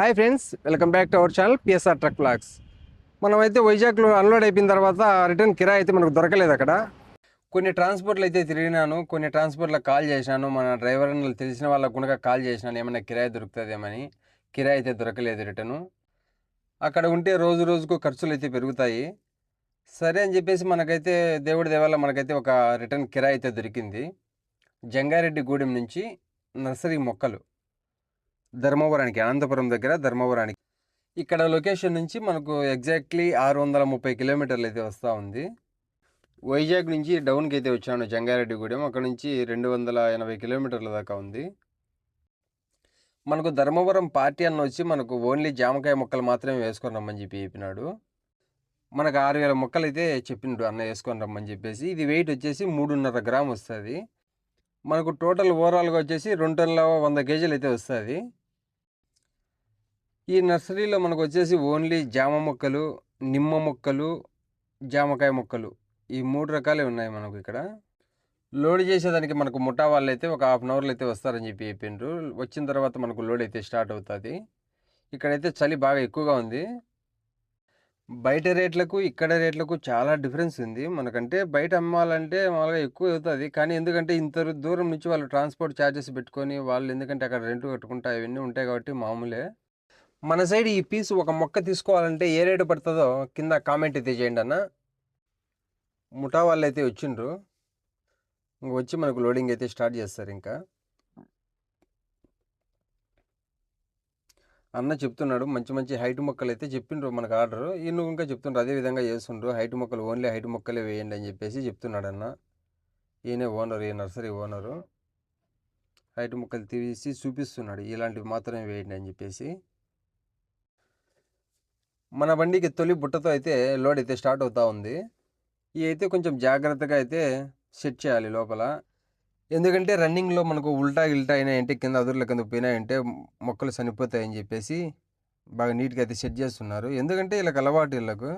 Hi friends welcome back to our channel PSR truck vlogs మనమైతే వైజాగ్లో unload అయిపోయిన తర్వాత రిటర్న్ కిరా అయితే మనకు దొరకలేదు అక్కడ. కొన్ని ట్రాన్స్పోర్ట్లు అయితే తిరిగినాను కొన్ని ట్రాన్స్పోర్ట్లకు కాల్ చేశాను మన డ్రైవర్ తెలిసిన వాళ్ళకు కూడా కాల్ చేసినాను ఏమైనా కిరాయి దొరుకుతుందేమని. కిరాయి అయితే దొరకలేదు రిటర్ను అక్కడ ఉంటే రోజు రోజుకు ఖర్చులు అయితే పెరుగుతాయి. సరే అని చెప్పేసి మనకైతే దేవుడి దేవాల మనకైతే ఒక రిటర్న్ కిరాయి అయితే దొరికింది. జంగారెడ్డి గూడెం నుంచి నర్సరీ మొక్కలు. ధర్మవరానికి అనంతపురం దగ్గర ధర్మవరానికి. ఇక్కడ లొకేషన్ నుంచి మనకు ఎగ్జాక్ట్లీ ఆరు వందల ముప్పై కిలోమీటర్లు అయితే వస్తూ ఉంది. వైజాగ్ నుంచి డౌన్కి అయితే వచ్చాను జంగారెడ్డిగూడెం. అక్కడ నుంచి రెండు వందల ఎనభై కిలోమీటర్ల దాకా ఉంది. మనకు ధర్మవరం పార్టీ అన్న వచ్చి మనకు ఓన్లీ జామకాయ మొక్కలు మాత్రమే వేసుకొని రమ్మని చెప్పి చెప్పినాడు. మనకు ఆరు వేల మొక్కలు అయితే చెప్పిండు అన్న వేసుకొని రమ్మని చెప్పేసి. ఇది వెయిట్ వచ్చేసి మూడున్నర గ్రామ్ వస్తుంది. మనకు టోటల్ ఓవరాల్గా వచ్చేసి రెండు టన్నుల వంద కేజీలు అయితే వస్తుంది. ఈ నర్సరీలో మనకు వచ్చేసి ఓన్లీ జామ మొక్కలు నిమ్మ మొక్కలు జామకాయ మొక్కలు ఈ మూడు రకాలే ఉన్నాయి మనకు ఇక్కడ లోడ్ చేసేదానికి మనకు ముఠా వాళ్ళు అయితే ఒక హాఫ్ అన్ అవర్లో అయితే వస్తారని చెప్పి చెప్పిండ్రు. వచ్చిన తర్వాత మనకు లోడ్ అయితే స్టార్ట్ అవుతుంది. ఇక్కడైతే చలి బాగా ఎక్కువగా ఉంది. బయట రేట్లకు ఇక్కడ రేట్లకు చాలా డిఫరెన్స్ ఉంది. మనకంటే బయట అమ్మాలంటే మామూలుగా ఎక్కువ అవుతుంది. కానీ ఎందుకంటే ఇంత దూరం నుంచి వాళ్ళు ట్రాన్స్పోర్ట్ ఛార్జెస్ పెట్టుకొని వాళ్ళు ఎందుకంటే అక్కడ రెంట్ కట్టుకుంటా ఇవన్నీ ఉంటాయి కాబట్టి మామూలే. మన సైడ్ ఈ పీస్ ఒక మొక్క తీసుకోవాలంటే ఏ రేటు పడుతుందో కింద కామెంట్ అయితే చేయండి అన్న. ముఠా వాళ్ళు అయితే వచ్చిండ్రు. ఇంక వచ్చి మనకు లోడింగ్ అయితే స్టార్ట్ చేస్తారు ఇంకా. అన్న చెప్తున్నాడు మంచి మంచి హైట్ మొక్కలు అయితే చెప్పిండ్రు మనకు ఆర్డర్. ఈయన ఇంకా చెప్తుండ్రు అదే విధంగా చేస్తుండ్రు. హైట్ మొక్కలు ఓన్లీ హైట్ మొక్కలే వేయండి అని చెప్పేసి చెప్తున్నాడు అన్న. ఈయనే ఓనర్ ఈ నర్సరీ ఓనరు. హైట్ మొక్కలు తీసి చూపిస్తున్నాడు ఇలాంటివి మాత్రమే వేయండి అని చెప్పేసి. మన బండికి తొలి బుట్టతో అయితే లోడ్ అయితే స్టార్ట్ అవుతూ ఉంది. ఇవి అయితే కొంచెం జాగ్రత్తగా అయితే సెట్ చేయాలి లోపల. ఎందుకంటే రన్నింగ్లో మనకు ఉల్టా గిల్టా అయినాయంటే కింద అదుర్ల కింద పోయినాయంటే మొక్కలు చనిపోతాయని చెప్పేసి బాగా నీట్గా అయితే సెట్ చేస్తున్నారు. ఎందుకంటే వీళ్ళకి అలవాటు వీళ్ళకు.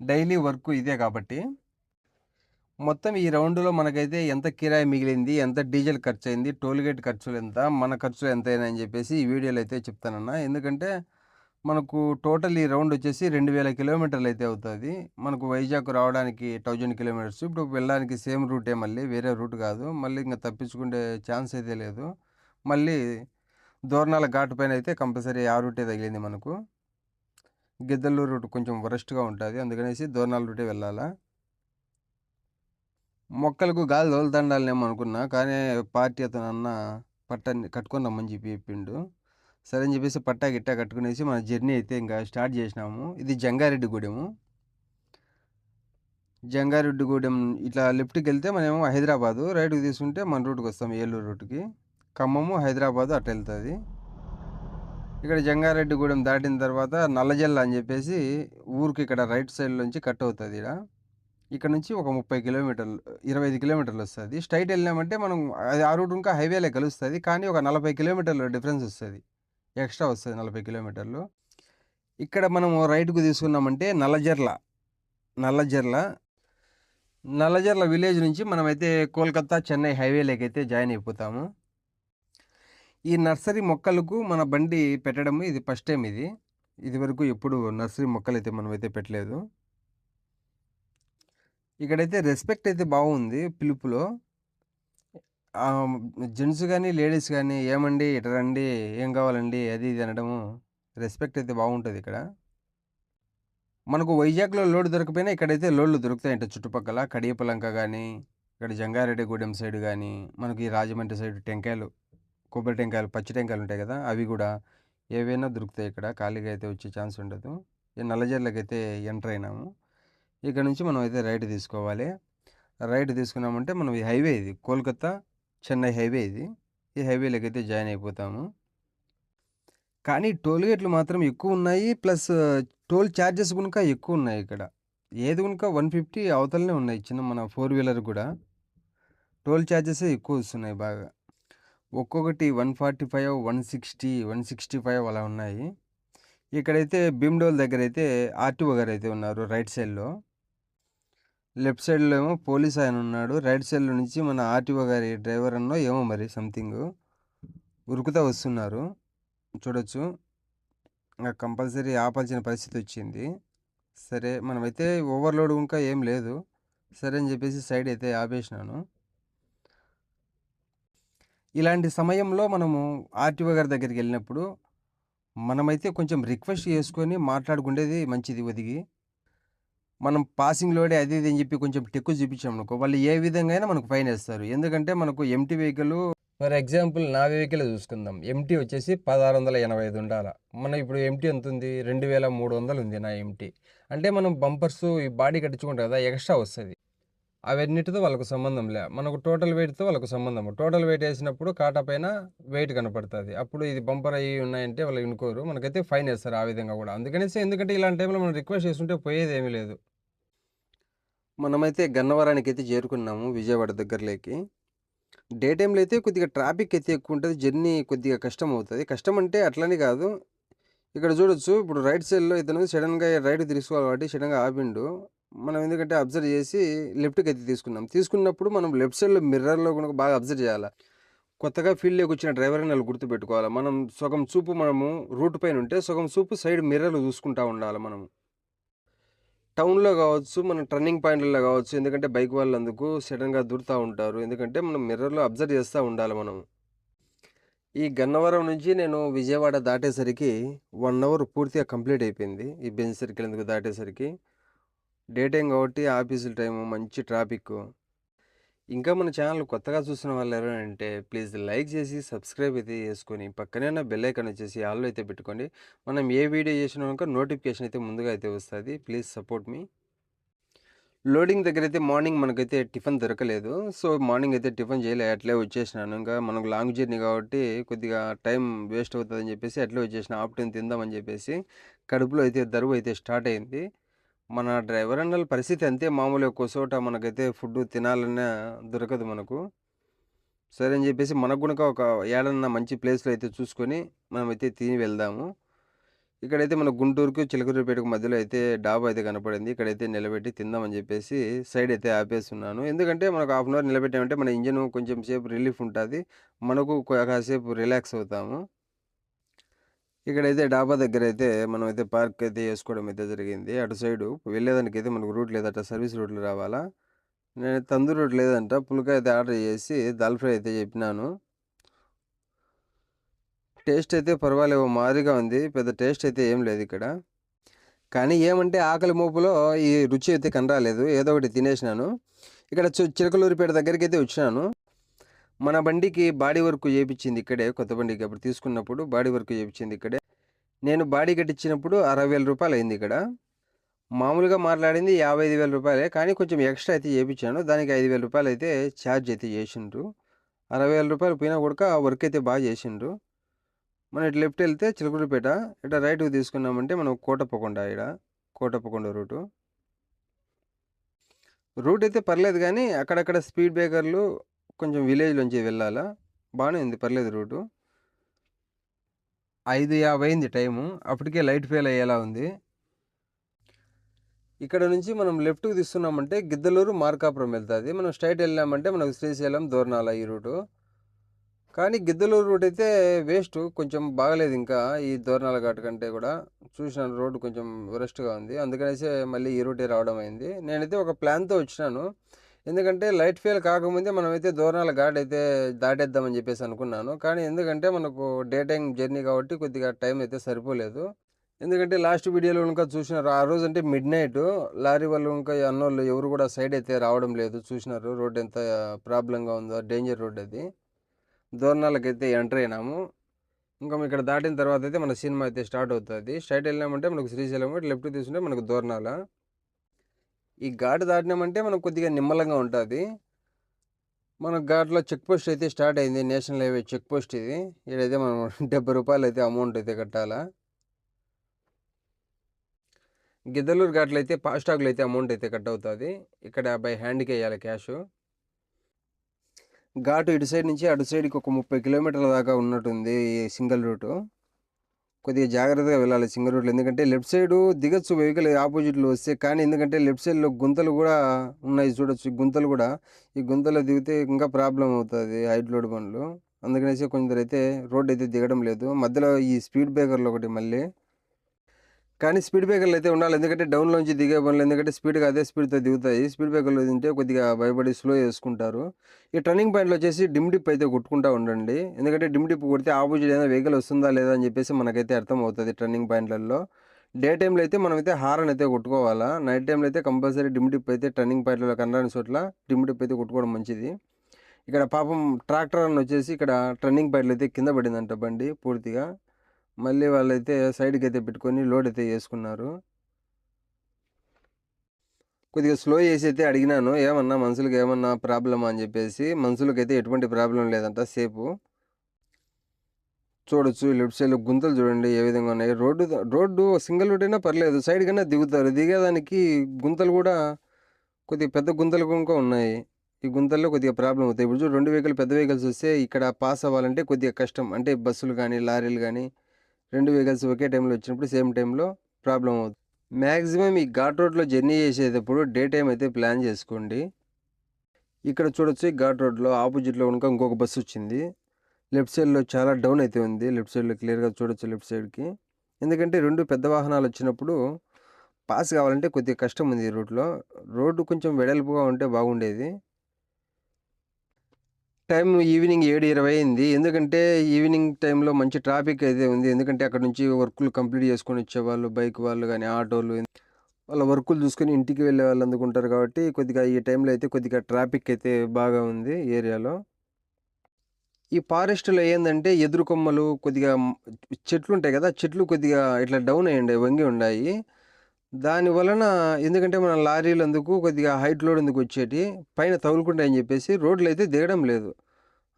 డైలీ వర్క్ ఇదే కాబట్టి. మొత్తం ఈ రౌండ్లో మనకైతే ఎంత కిరాయి మిగిలింది ఎంత డీజిల్ ఖర్చు అయింది టోల్గేట్ ఖర్చులు ఎంత మన ఖర్చులు ఎంత అయినా అని చెప్పేసి ఈ వీడియోలో అయితే చెప్తానన్నా. ఎందుకంటే మనకు టోటల్ ఈ రౌండ్ వచ్చేసి రెండు వేల కిలోమీటర్లు అయితే అవుతుంది. మనకు వైజాగ్ రావడానికి థౌజండ్ కిలోమీటర్స్. ఇప్పుడు వెళ్ళడానికి సేమ్ రూటే మళ్ళీ వేరే రూట్ కాదు. మళ్ళీ ఇంకా తప్పించుకునే ఛాన్స్ అయితే లేదు. మళ్ళీ దోర్నాల ఘాట్ పైన అయితే కంపల్సరీ ఆ రూటే తగిలింది మనకు. గిద్దలూరు రూట్ కొంచెం వరస్ట్గా ఉంటుంది. అందుకనేసి దోర్నాల రూటే వెళ్ళాలా. మొక్కలకు గాలి తోలుతండాలనేమో అనుకున్నా. కానీ పార్టీ అతను అన్న పట్టని కట్టుకొని రమ్మని చెప్పి చెప్పిండు. సరే అని చెప్పేసి పట్టా గిట్టా కట్టుకునేసి మన జర్నీ అయితే ఇంకా స్టార్ట్ చేసినాము. ఇది జంగారెడ్డిగూడెము జంగారెడ్డిగూడెం ఇట్లా లెఫ్ట్కి వెళ్తే మనమేమో హైదరాబాదు రైట్కి తీసుకుంటే మన రూట్కి వస్తాం ఏలూరు రూట్కి. ఖమ్మము హైదరాబాదు అటు వెళ్తుంది. ఇక్కడ జంగారెడ్డిగూడెం దాటిన తర్వాత నల్లజల్ల అని చెప్పేసి ఊరికి ఇక్కడ రైట్ సైడ్ నుంచి కట్ అవుతుంది ఇక్కడ ఇక్కడ నుంచి ఒక ముప్పై కిలోమీటర్లు ఇరవై ఐదు కిలోమీటర్లు వస్తుంది. స్ట్రైట్ వెళ్ళినామంటే మనం అది ఆ రూట్ ఇంకా హైవేలో కలుస్తుంది. కానీ ఒక నలభై కిలోమీటర్ల డిఫరెన్స్ వస్తుంది. ఎక్స్ట్రా వస్తుంది నలభై కిలోమీటర్లు. ఇక్కడ మనము రైట్కు తీసుకున్నామంటే నల్లజర్ల. నల్లజర్ల. నల్లజర్ల విలేజ్ నుంచి మనమైతే కోల్కతా చెన్నై హైవేలోకి అయితే జాయిన్ అయిపోతాము. ఈ నర్సరీ మొక్కలకు మన బండి పెట్టడము ఇది ఫస్ట్ టైం ఇది. ఇదివరకు ఎప్పుడు నర్సరీ మొక్కలు అయితే మనమైతే పెట్టలేదు. ఇక్కడైతే రెస్పెక్ట్ అయితే బాగుంది పిలుపులో. జెంట్స్ కానీ లేడీస్ కానీ ఏమండి ఇటు రండి ఏం కావాలండి అది ఇది అనడము రెస్పెక్ట్ అయితే బాగుంటుంది ఇక్కడ. మనకు వైజాగ్లో లోడ్ దొరకపోయినా ఇక్కడైతే లోడ్లు దొరుకుతాయంట చుట్టుపక్కల. కడియపలంక కానీ ఇక్కడ జంగారెడ్డిగూడెం సైడ్ కానీ మనకి ఈ రాజమండ్రి సైడ్ టెంకాయలు కొబ్బరి టెంకాయలు పచ్చి టెంకాయలు ఉంటాయి కదా అవి కూడా ఏవైనా దొరుకుతాయి ఇక్కడ. ఖాళీగా అయితే వచ్చే ఛాన్స్ ఉండదు. ఈ నల్లజర్లకి అయితే ఎంటర్ అయినాము. ఇక్కడ నుంచి మనం అయితే రైట్ తీసుకోవాలి. రైట్ తీసుకున్నామంటే మనం ఈ హైవే ఇది కోల్కతా చెన్నై హైవే ఇది. ఈ హైవేలోకి అయితే జాయిన్ అయిపోతాము. కానీ టోల్ గేట్లు మాత్రం ఎక్కువ ఉన్నాయి ప్లస్ టోల్ ఛార్జెస్ కనుక ఎక్కువ ఉన్నాయి ఇక్కడ. ఏది కనుక వన్ ఫిఫ్టీ అవతలనే ఉన్నాయి. చిన్న మన ఫోర్ వీలర్ కూడా. టోల్ ఛార్జెస్ ఎక్కువ వస్తున్నాయి బాగా. ఒక్కొక్కటి one forty five one sixty one sixty five అలా ఉన్నాయి. ఇక్కడైతే భీమ్డోల్ దగ్గర అయితే ఆర్టీఓ గారు అయితే ఉన్నారు రైట్ సైడ్లో. లెఫ్ట్ సైడ్లో ఏమో పోలీస్ ఆయన ఉన్నాడు రైట్ సైడ్లో నుంచి మన ఆర్టీఓ గారి డ్రైవర్ అన్నో ఏమో మరి సంథింగ్ ఉరుకుతా వస్తున్నారు చూడొచ్చు ఇంకా కంపల్సరీ ఆపాల్సిన పరిస్థితి వచ్చింది. సరే మనమైతే ఓవర్‌లోడ్ ఇంకా ఏం లేదు. సరే అని చెప్పేసి సైడ్ అయితే ఆపేసినాను. ఇలాంటి సమయంలో మనము ఆర్‌టీఓ గారి దగ్గరికి వెళ్ళినప్పుడు మనమైతే కొంచెం రిక్వెస్ట్ చేసుకొని మాట్లాడుకుండేది మంచిది ఒదిగి. మనం పాసింగ్ లోడే అది ఇది అని చెప్పి కొంచెం టెక్కు చూపించామనుకో, వాళ్ళు ఏ విధంగా అయినా మనకు ఫైన్ వేస్తారు ఎందుకంటే మనకు ఎంటీ వెహికల్ ఫర్ ఎగ్జాంపుల్ నా వెహికల్ చూసుకుందాం. ఎంటీ వచ్చేసి 1685 ఉండాల. మన ఇప్పుడు ఎమ్టీ ఉంటుంది రెండు వేల మూడు వందలు ఉంది నా ఎంటీ అంటే మనం బంపర్సు ఈ బాడీ కట్టించుకుంటాం కదా! ఎక్స్‌ట్రా వస్తుంది అవన్నిటితో వాళ్ళకు సంబంధం లే. మనకు టోటల్ వెయిట్‌తో వాళ్ళకు సంబంధం. టోటల్ వెయిట్ వేసినప్పుడు కాటా పైన వెయిట్ కనపడుతుంది అప్పుడు ఇది బంపర్ అయ్యి ఉన్నాయంటే వాళ్ళు ఇనుకోరు. మనకైతే ఫైన్ వేస్తారు ఆ విధంగా కూడా అందుకనేసి ఎందుకంటే ఇలాంటి టైంలో మనం రిక్వెస్ట్ చేస్తుంటే పోయేది ఏమీ లేదు. మనమైతే గన్నవరానికి అయితే చేరుకున్నాము విజయవాడ దగ్గరలోకి. డే టైంలో అయితే కొద్దిగా ట్రాఫిక్ అయితే ఎక్కువ ఉంటుంది జర్నీ కొద్దిగా కష్టం అవుతుంది కష్టం అంటే అట్లని కాదు. ఇక్కడ చూడొచ్చు ఇప్పుడు రైట్ సైడ్‌లో ఇతను సడన్గా రైడ్ తీసుకోవాలి కాబట్టి సడన్గా ఆపిండు. మనం ఎందుకంటే అబ్జర్వ్ చేసి లెఫ్ట్కి అయితే తీసుకున్నాం. తీసుకున్నప్పుడు మనం లెఫ్ట్ సైడ్‌లో మిర్రర్‌లో కూడా బాగా అబ్జర్వ్ చేయాలి కొత్తగా ఫీల్డ్‌లోకి వచ్చిన డ్రైవర్ అని ఆళ్ళు గుర్తుపెట్టుకోవాల. మనం సగం చూపు మనము రూట్ పైన ఉంటే, సగం చూపు సైడ్ మిర్రర్లు చూసుకుంటూ ఉండాలి మనము. టౌన్‌లో కావచ్చు, మన టర్నింగ్ పాయింట్‌లలో కావచ్చు. ఎందుకంటే బైక్ వాళ్ళందుకు సడన్గా దూరుతూ ఉంటారు. ఎందుకంటే మనం మిర్రర్‌లో అబ్జర్వ్ చేస్తూ ఉండాలి మనం. ఈ గన్నవరం నుంచి నేను విజయవాడ దాటేసరికి వన్ అవర్ పూర్తిగా కంప్లీట్ అయిపోయింది. ఈ బెంజ్ సర్కిల్ ఎందుకు దాటేసరికి. డే టైం కాబట్టి ఆఫీసుల టైము, మంచి ట్రాఫిక్కు. ఇంకా మన ఛానల్ కొత్తగా చూసిన వాళ్ళు ఎవరైనా ప్లీజ్ లైక్ చేసి, సబ్స్క్రైబ్ అయితే చేసుకొని, పక్కనే ఉన్న బెల్ ఐకాన్ వచ్చేసి ఆల్‌లో అయితే పెట్టుకోండి. మనం ఏ వీడియో చేసినాక నోటిఫికేషన్ అయితే ముందుగా అయితే వస్తుంది ప్లీజ్ సపోర్ట్ మీ. లోడింగ్ దగ్గర అయితే మార్నింగ్ మనకైతే టిఫిన్ దొరకలేదు. సో, మార్నింగ్ అయితే టిఫిన్ చేయలే. అట్లే వచ్చేసినాను. ఇంకా మనకు లాంగ్ జర్నీ కాబట్టి కొద్దిగా టైం వేస్ట్ అవుతుందని చెప్పేసి అట్లే వచ్చేసిన. ఆఫ్టర్‌నూన్ తిందామని చెప్పేసి. కడుపులో అయితే దరువు అయితే స్టార్ట్ అయింది. మన డ్రైవర్ అన్నల పరిస్థితి అంతే మామూలు ఒక్కో చోట మనకైతే ఫుడ్ తినాలన్నా దొరకదు మనకు. సరే అని చెప్పేసి మనకు గనుక ఒక ఏడన్నా మంచి ప్లేస్‌లో అయితే చూసుకొని మనమైతే తిని వెళ్దాము. ఇక్కడైతే మన గుంటూరుకు, చిలకలూరిపేటకు మధ్యలో అయితే డాబా అయితే కనపడింది. ఇక్కడైతే నిలబెట్టి తిందామని చెప్పేసి సైడ్ అయితే ఆపేస్తున్నాను ఎందుకంటే మనకు హాఫ్ అన్ అవర్ నిలబెట్టామంటే మన ఇంజన్ కొంచెం సేపు రిలీఫ్ ఉంటుంది మనకు కాసేపు రిలాక్స్ అవుతాము. ఇక్కడైతే డాబా దగ్గర అయితే మనమైతే పార్క్ అయితే చేసుకోవడం అయితే జరిగింది. అటు సైడు వెళ్ళేదానికైతే మనకు రూట్ లేదట. సర్వీస్ రూట్‌లో రావాలా. నేను తందూరు రూట్ లేదంట. పులక అయితే ఆర్డర్ చేసి దాల్ ఫ్రై అయితే చెప్పినాను. టేస్ట్ అయితే పర్వాలేవో మాదిరిగా ఉంది. పెద్ద టేస్ట్ అయితే ఏం లేదు ఇక్కడ. కానీ ఏమంటే ఆకలి మోపులో ఈ రుచి అయితే కనరాలేదు. ఏదో ఒకటి తినేసినాను. ఇక్కడ చి దగ్గరికి అయితే వచ్చినాను. మన బండికి బాడీ వర్క్ చేపించింది ఇక్కడే. కొత్త బండికి అప్పుడు తీసుకున్నప్పుడు బాడీ వర్క్ చేపించింది ఇక్కడే. నేను బాడీ కట్టించినప్పుడు అరవై వేల రూపాయలు అయింది ఇక్కడ. మామూలుగా మాట్లాడింది యాభై ఐదు వేల రూపాయలే కానీ కొంచెం ఎక్స్‌ట్రా అయితే చేయించాను దానికి ఐదు వేల రూపాయలు అయితే చార్జ్ అయితే చేసిండ్రు. అరవై వేల రూపాయలు పోయినా కూడక వర్క్ అయితే బాగా చేసిండ్రు. మనం ఇటు లెఫ్ట్ వెళ్తే చిలకలూరిపేట. ఇట రైట్‌కి తీసుకున్నామంటే మనం కోటప్పకొండ ఈడ. కోటప్పకొండ రూటు. రూట్ అయితే పర్లేదు కానీ అక్కడక్కడ స్పీడ్ బ్రేకర్లు కొంచెం విలేజ్‌లోంచి వెళ్ళాలా. బాగానే ఉంది పర్లేదు రూటు. 5:50 అయింది టైము. అప్పటికే లైట్ ఫెయిల్ అయ్యేలా ఉంది. ఇక్కడ నుంచి మనం లెఫ్ట్‌కి తీస్తున్నామంటే గిద్దలూరు, మార్కాపురం వెళ్తుంది మనం స్ట్రైట్ వెళ్ళామంటే మనకు శ్రీశైలం, దోర్నాల ఈ రూటు. కానీ గిద్దలూరు రూట్ అయితే వేస్ట్ కొంచెం బాగాలేదు ఇంకా ఈ దోర్నాల ఘాట్ కంటే కూడా. చూసిన రోడ్డు కొంచెం వరస్ట్‌గా ఉంది. అందుకనేసి మళ్ళీ ఈ రూటే రావడం అయింది. నేనైతే ఒక ప్లాన్‌తో వచ్చినాను. ఎందుకంటే లైట్ ఫెయిల్ కాకముందే మనమైతే దోర్నాల ఘాట్ అయితే దాటేద్దామని చెప్పేసి అనుకున్నాను. కానీ ఎందుకంటే మనకు డే టైం జర్నీ కాబట్టి కొద్దిగా టైం అయితే సరిపోలేదు. ఎందుకంటే లాస్ట్ వీడియోలో ఇంకా చూసినారు. ఆ రోజు అంటే మిడ్ నైట్ లారీ వాళ్ళు ఇంకా అన్నోళ్ళు ఎవరు కూడా సైడ్ అయితే రావడం లేదు. చూసినారు రోడ్ ఎంత ప్రాబ్లంగా ఉందో. డేంజర్ రోడ్ అది. దోర్నాలకైతే ఎంటర్ అయినాము. ఇంకా ఇక్కడ దాటిన తర్వాత అయితే మన సినిమా అయితే స్టార్ట్ అవుతుంది స్ట్రైట్ వెళ్ళామంటే మనకు శ్రీశైలం. లెఫ్ట్ తీసుకుంటే మనకు దూరణాల ఈ ఘాట్ దాటినామంటే మనం కొద్దిగా నిమ్మలంగా ఉంటుంది మన ఘాట్‌లో చెక్ పోస్ట్ అయితే స్టార్ట్ అయింది. నేషనల్ హైవే చెక్ పోస్ట్ ఇది. ఇక్కడైతే మనం డెబ్బై రూపాయలు అయితే అమౌంట్ అయితే కట్టాలా. గిద్దలూరు ఘాట్‌లో అయితే ఫాస్టాగ్‌లో అయితే అమౌంట్ అయితే కట్ అవుతుంది ఇక్కడ బై హ్యాండ్కి వేయాలి క్యాషు. ఘాటు ఇటు సైడ్ నుంచి అటు సైడ్‌కి ఒక 30 కిలోమీటర్ల దాకా ఉన్నట్టుంది ఈ సింగిల్ రూటు. కొద్దిగా జాగ్రత్తగా వెళ్ళాలి సింగర్ రోడ్లో ఎందుకంటే లెఫ్ట్ సైడు దిగచ్చు వెహికల్ ఆపోజిట్‌లో వస్తే. కానీ ఎందుకంటే లెఫ్ట్ సైడ్‌లో గుంతలు కూడా ఉన్నాయి చూడొచ్చు. గుంతలు కూడా. ఈ గుంతలో దిగితే ఇంకా ప్రాబ్లం అవుతుంది హైట్ లోడ్ బండ్లు. అందుకనేసి కొందరైతే రోడ్ అయితే దిగడం లేదు. మధ్యలో ఈ స్పీడ్ బ్రేకర్లు ఒకటి మళ్ళీ. కానీ స్పీడ్ బ్రేకర్లు అయితే ఉండాలి. ఎందుకంటే డౌన్లోంచి దిగే పనులు ఎందుకంటే స్పీడ్గా అదే స్పీడ్తో దిగుతాయి. స్పీడ్ బ్రేకర్లు తింటే కొద్దిగా భయపడి స్లో చేసుకుంటారు. ఈ టర్నింగ్ పాయింట్లో వచ్చేసి డిమ్ డిప్ అయితే కొట్టుకుంటా ఉండండి. ఎందుకంటే డిమ్ డిప్ కొడితే ఆపోజిట్ ఏదైనా వెహికల్ వస్తుందా లేదా అని చెప్పేసి మనకైతే అర్థం అవుతుంది టర్నింగ్ పాయింట్లలో. డే టైంలో అయితే మనమైతే హారన్ అయితే కొట్టుకోవాలా? నైట్ టైంలో అయితే కంపల్సరీ డిమ్ డిప్ అయితే టర్నింగ్ పాయింట్లలో కనరాని చోట్ల డిమ్ డిప్ అయితే కొట్టుకోవడం మంచిది. ఇక్కడ పాపం ట్రాక్టర్ అని వచ్చేసి ఇక్కడ టర్నింగ్ పాయింట్లు అయితే కింద పడిందంట బండి పూర్తిగా. మళ్ళీ వాళ్ళైతే సైడ్కి అయితే పెట్టుకొని లోడ్ అయితే చేసుకున్నారు కొద్దిగా స్లో చేసి అయితే అడిగినాను ఏమన్నా మనుషులకు ఏమన్నా ప్రాబ్లమా అని చెప్పేసి మనుషులకి అయితే ఎటువంటి ప్రాబ్లం లేదంట సేపు. చూడొచ్చు లెఫ్ట్ సైడ్లో గుంతలు చూడండి ఏ విధంగా ఉన్నాయి. రోడ్డు రోడ్డు సింగిల్ రోడ్ అయినా పర్లేదు సైడ్ కన్నా దిగుతారు. దిగేదానికి గుంతలు కూడా కొద్దిగా పెద్ద గుంతలు ఇంకా ఉన్నాయి. ఈ గుంతల్లో కొద్దిగా ప్రాబ్లం అవుతాయి. ఇప్పుడు చూడు రెండు వెహికల్ పెద్ద వెహికల్స్ వస్తే ఇక్కడ పాస్ అవ్వాలంటే కొద్దిగా కష్టం. అంటే బస్సులు కానీ లారీలు కానీ రెండు వెహికల్స్ ఒకే టైంలో వచ్చినప్పుడు సేమ్ టైంలో ప్రాబ్లం అవుతుంది. మ్యాక్సిమం ఈ ఘాట్ రోడ్లో జర్నీ చేసేటప్పుడు డే టైం అయితే ప్లాన్ చేసుకోండి. ఇక్కడ చూడొచ్చు ఈ ఘాట్ రోడ్లో ఆపోజిట్లో కనుక ఇంకొక బస్సు వచ్చింది. లెఫ్ట్ సైడ్లో చాలా డౌన్ అయితే ఉంది. లెఫ్ట్ సైడ్లో క్లియర్గా చూడొచ్చు లెఫ్ట్ సైడ్కి ఎందుకంటే రెండు పెద్ద వాహనాలు వచ్చినప్పుడు పాస్ కావాలంటే కొద్దిగా కష్టం ఉంది ఈ రోడ్లో రోడ్డు కొంచెం వెడల్పుగా ఉంటే బాగుండేది. టైం ఈవినింగ్ ఏడు ఇరవై అయింది. ఎందుకంటే ఈవినింగ్ టైంలో మంచి ట్రాఫిక్ అయితే ఉంది. ఎందుకంటే అక్కడ నుంచి వర్కులు కంప్లీట్ చేసుకొని వచ్చేవాళ్ళు బైక్ వాళ్ళు కానీ ఆటోలు వాళ్ళ వర్కులు చూసుకొని ఇంటికి వెళ్ళే వాళ్ళు అందుకుంటారు కాబట్టి కొద్దిగా ఈ టైంలో అయితే కొద్దిగా ట్రాఫిక్ అయితే బాగా ఉంది ఏరియాలో. ఈ ఫారెస్ట్లో ఏంటంటే ఎదురు కొమ్మలు కొద్దిగా చెట్లు ఉంటాయి కదా చెట్లు కొద్దిగా ఇట్లా డౌన్ అయ్యి వంగి ఉన్నాయి దాని వలన ఎందుకంటే మన లారీలు అందుకు కొద్దిగా హైట్ లోడ్ ఎందుకు వచ్చేటి పైన తగులుకుంటాయని చెప్పేసి రోడ్లు అయితే దిగడం లేదు.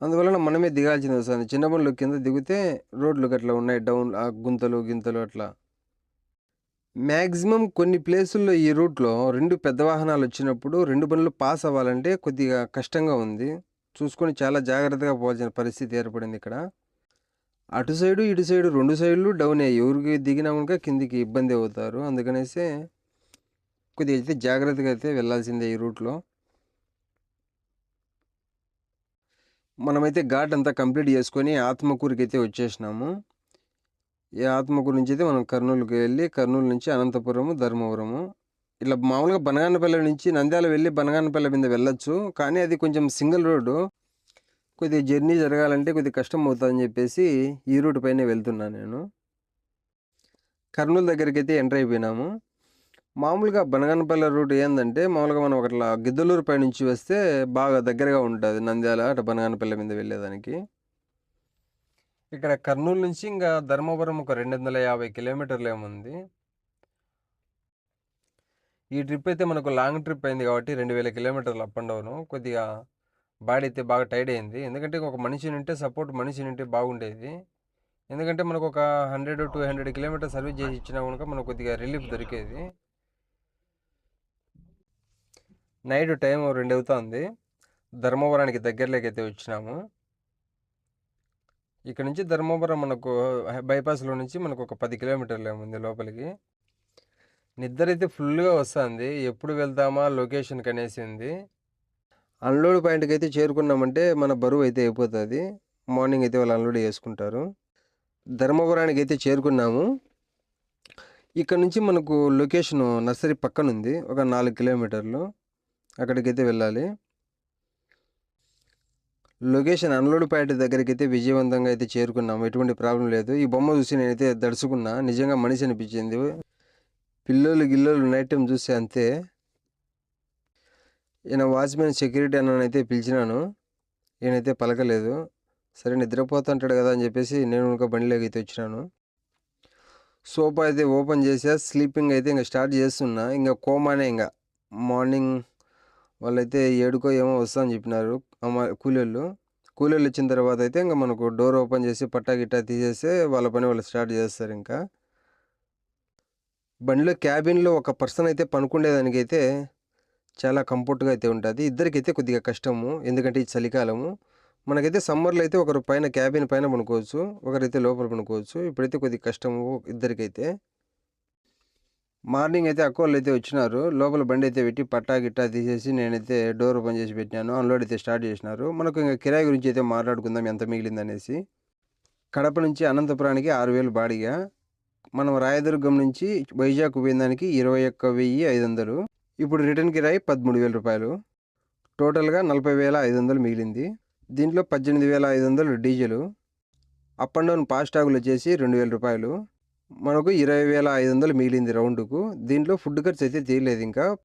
అందువలన మనమే దిగాల్సింది వస్తుంది చిన్న బండ్లు కింద దిగితే రోడ్లు అట్లా ఉన్నాయి డౌన్ ఆ గుంతలు గింతలు అట్లా. మ్యాక్సిమం కొన్ని ప్లేసుల్లో ఈ రూట్లో రెండు పెద్ద వాహనాలు వచ్చినప్పుడు రెండు బండ్లు పాస్ అవ్వాలంటే కొద్దిగా కష్టంగా ఉంది. చూసుకొని చాలా జాగ్రత్తగా పోవాల్సిన పరిస్థితి ఏర్పడింది ఇక్కడ. అటు సైడు ఇటు సైడు రెండు సైడ్లు డౌన్ అయ్యి ఎవరికి దిగినా కనుక కిందికి ఇబ్బంది అవుతారు. అందుకనేసి కొద్దిగా అయితే జాగ్రత్తగా అయితే వెళ్ళాల్సిందే ఈ రూట్లో మనమైతే ఘాట్ అంతా కంప్లీట్ చేసుకొని ఆత్మకూరుకి అయితే వచ్చేసినాము. ఈ ఆత్మకూరు నుంచి అయితే మనం కర్నూలుకి వెళ్ళి కర్నూలు నుంచి అనంతపురము ధర్మవరము. ఇట్లా మామూలుగా బనగానపల్లి నుంచి నంద్యాల వెళ్ళి బనగానపల్లి మీద వెళ్ళొచ్చు. కానీ అది కొంచెం సింగిల్ రోడ్డు. కొద్దిగా జర్నీ జరగాలంటే కొద్దిగా కష్టం అవుతుందని చెప్పేసి ఈ రూట్ పైనే వెళ్తున్నాను నేను. కర్నూలు దగ్గరికి అయితే ఎంటర్ అయిపోయినాము. మామూలుగా బనగనపల్లె రూట్ ఏంటంటే మామూలుగా మనం అట్లా గిద్దలూరు పై నుంచి వస్తే బాగా దగ్గరగా ఉంటుంది నంద్యాల అటు బనగనపల్లె మీద వెళ్ళేదానికి. ఇక్కడ కర్నూలు నుంచి ఇంకా ధర్మవరం ఒక రెండు వందల యాభై కిలోమీటర్లు ఏముంది. ఈ ట్రిప్ అయితే మనకు లాంగ్ ట్రిప్ అయింది కాబట్టి రెండు వేల కిలోమీటర్లు అప్ అండ్ డౌను. కొద్దిగా బాడీ అయితే బాగా టైర్డ్ అయింది. ఎందుకంటే ఒక మనిషి ఉంటే సపోర్ట్ మనిషి ఉంటే బాగుండేది. ఎందుకంటే మనకు ఒక hundred two hundred kilometre service చేసి ఇచ్చినా కనుక మనకు కొద్దిగా రిలీఫ్ దొరికేది. నైట్ టైం రెండు అవుతుంది ధర్మవరానికి దగ్గరలోకి అయితే వచ్చినాము. ఇక్కడ నుంచి ధర్మవరం మనకు బైపాస్లో నుంచి మనకు ఒక పది కిలోమీటర్లు ఏముంది లోపలికి. నిద్ర అయితే ఫుల్గా వస్తుంది. ఎప్పుడు వెళ్తామా? లొకేషన్కి అనేసి ఉంది అన్లోడ్ పాయింట్కి అయితే చేరుకున్నామంటే మన బరువు అయితే అయిపోతుంది. మార్నింగ్ అయితే వాళ్ళు అన్లోడ్ చేసుకుంటారు. ధర్మవరానికి అయితే చేరుకున్నాము. ఇక్కడ నుంచి మనకు లొకేషన్ నర్సరీ పక్కన ఉంది ఒక నాలుగు కిలోమీటర్లు అక్కడికైతే వెళ్ళాలి. లొకేషన్ అన్లోడ్ పాయింట్ దగ్గరికి అయితే విజయవంతంగా అయితే చేరుకున్నాము. ఎటువంటి ప్రాబ్లం లేదు. ఈ బొమ్మ చూసి నేనైతే దడుచుకున్నా. నిజంగా మనిషి అనిపించింది. పిల్లలు గిల్లలు నైట్ టైం చూస్తే అంతే. ఈయన వాచ్మెన్ సెక్యూరిటీ అన్ననైతే పిలిచినాను. ఈయనైతే పలకలేదు. సరే నిద్రపోతుంటాడు కదా అని చెప్పేసి నేను ఇంకా బండిలోకి అయితే వచ్చినాను. సోఫా అయితే ఓపెన్ చేసా. స్లీపింగ్ అయితే ఇంకా స్టార్ట్ చేస్తున్నా. ఇంకా కోమానే ఇంకా మార్నింగ్ వాళ్ళైతే ఏడుకో ఏమో వస్తామని చెప్పినారు కూలీళ్ళు. కూలీళ్ళు వచ్చిన తర్వాత అయితే ఇంకా మనకు డోర్ ఓపెన్ చేసి పట్టా గిట్టా తీసేస్తే వాళ్ళ పని వాళ్ళు స్టార్ట్ చేస్తారు ఇంకా. బండిలో క్యాబిన్లో ఒక పర్సన్ అయితే పనుకునేదానికి అయితే చాలా కంఫర్ట్గా అయితే ఉంటుంది. ఇద్దరికైతే కొద్దిగా కష్టము. ఎందుకంటే ఇది చలికాలము. మనకైతే సమ్మర్లో అయితే ఒకరు పైన క్యాబిన్ పైన పనుకోవచ్చు ఒకరైతే లోపల పనుకోవచ్చు ఇప్పుడైతే కొద్దిగా కష్టము ఇద్దరికైతే. మార్నింగ్ అయితే అక్కోళ్ళు అయితే వచ్చినారు. లోపల బండి అయితే పెట్టి పట్టా గిట్టా తీసేసి నేనైతే డోర్ ఓపెన్ చేసి పెట్టినాను. అన్లోడ్ అయితే స్టార్ట్ చేసినారు. మనకు ఇంకా కిరాయి గురించి అయితే మాట్లాడుకుందాం ఎంత మిగిలింది అనేసి కడప నుంచి అనంతపురానికి ఆరు వేలు బాడిగా. మనం రాయదుర్గం నుంచి వైజాగ్ పోయేదానికి ఇరవై ఒక్క వెయ్యి ఐదు వందలు. ఇప్పుడు రిటర్న్ కిరాయి పదమూడు వేల రూపాయలు. టోటల్గా నలభై వేల ఐదు వందలు మిగిలింది. దీంట్లో పద్దెనిమిది వేల ఐదు వందలు డీజిలు. అప్ అండ్ డౌన్ ఫాస్టాగులు వచ్చేసి రెండు వేల రూపాయలు. మనకు ఇరవై వేల ఐదు వందలు మిగిలింది రౌండ్కు. దీంట్లో ఫుడ్ ఖర్చు అయితే తీయలేదు ఇంకా.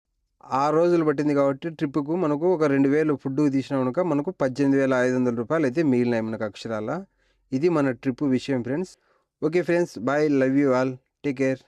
ఆ రోజులు పట్టింది కాబట్టి ట్రిప్కు మనకు ఒక రెండు వేలు ఫుడ్ తీసినా కనుక మనకు పద్దెనిమిది వేల ఐదు వందల రూపాయలు అయితే మిగిలినాయి మనకు అక్షరాల. ఇది మన ట్రిప్ విషయం friends. Okay friends. Bye. Love you all. Take care.